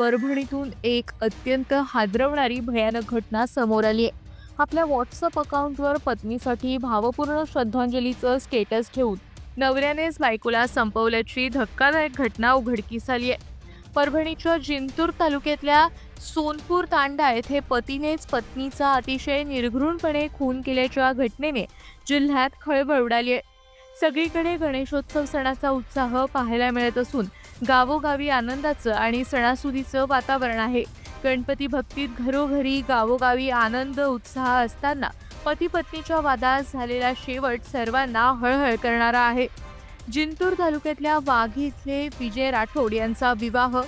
परभणीतून एक अत्यंत हादरवणारी भयानक घटना समोर आली आहे. आपल्या व्हॉट्सअप अकाउंटवर पत्नीसाठी भावपूर्ण श्रद्धांजलीचं स्टेटस ठेवून नवऱ्यानेच बायकोला संपवल्याची धक्कादायक घटना उघडकीस आली आहे. परभणीच्या जिंतूर तालुक्यातल्या सोनपूर तांडा येथे पतीनेच पत्नीचा अतिशय निर्घृणपणे खून केल्याच्या घटनेने जिल्ह्यात खळबळ उडाली आहे. सगळीकडे गणेशोत्सव सणाचा उत्साह पाहायला मिळत असून गावोगावी आनंदाचं आणि सणासुदीचं वातावरण आहे. गणपती भक्तीत घरोघरी गावोगावी आनंद उत्साह असताना पती पत्नीच्या वादात झालेला शेवट सर्वांना हळहळ करणारा आहे. जिंतूर तालुक्यातल्या वाघी इथले विजय राठोड यांचा विवाह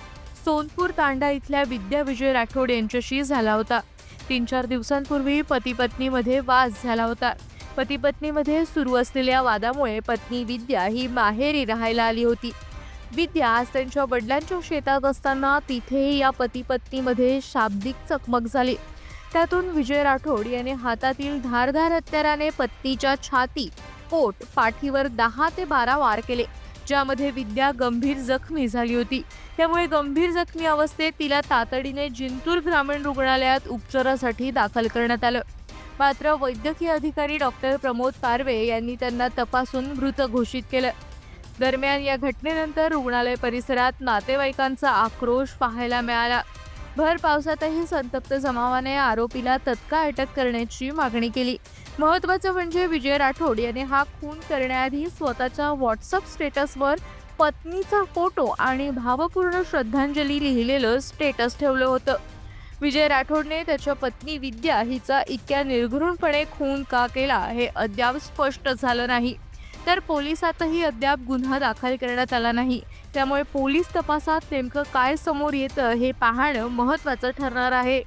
सोनपूर तांडा इथल्या विद्या विजय राठोड यांच्याशी झाला होता. तीन चार दिवसांपूर्वी पती पत्नीमध्ये वाद झाला होता. पती पत्नीमध्ये सुरू असलेल्या वादामुळे पत्नी विद्या ही माहेरी राहायला आली होती. विद्या आज त्यांच्या वडिलांच्या शेतात असताना तिथे या पती पत्नीमध्ये शाब्दिक चकमक झाली. त्यातून विजय राठोड याने हातातील धारधार हत्याराने पत्नीच्या छाती पोट पाठीवर दहा ते बारा वार केले ज्यामध्ये विद्या गंभीर जखमी झाली होती. त्यामुळे गंभीर जखमी अवस्थेत तिला तातडीने जिंतूर ग्रामीण रुग्णालयात उपचारासाठी दाखल करण्यात आलं. मात्र वैद्यकीय अधिकारी डॉक्टर प्रमोद पारवे यांनी त्यांना तपासून मृत घोषित केलं. दरम्यान या घटनेनंतर रुग्णालय परिसरात नातेवाईकांचा आक्रोश पाहायला मिळाला. भर पावसातही संतप्त जमावाने आरोपीला तत्काळ अटक करण्याची मागणी केली. महत्त्वाचं म्हणजे विजय राठोड याने हा खून करण्याआधी स्वतःच्या व्हॉट्सअप स्टेटसवर पत्नीचा फोटो आणि भावपूर्ण श्रद्धांजली लिहिलेलं स्टेटस ठेवलं होतं. विजय राठोडने त्याच्या पत्नी विद्या हिचा इतक्या निर्घृणपणे खून का केला हे अद्याप स्पष्ट झालं नाही. तर पोलिसातही अद्याप गुन्हा दाखल करण्यात आला नाही. त्यामुळे पोलीस तपासात नेमकं काय समोर येतं हे पाहणं महत्त्वाचं ठरणार आहे.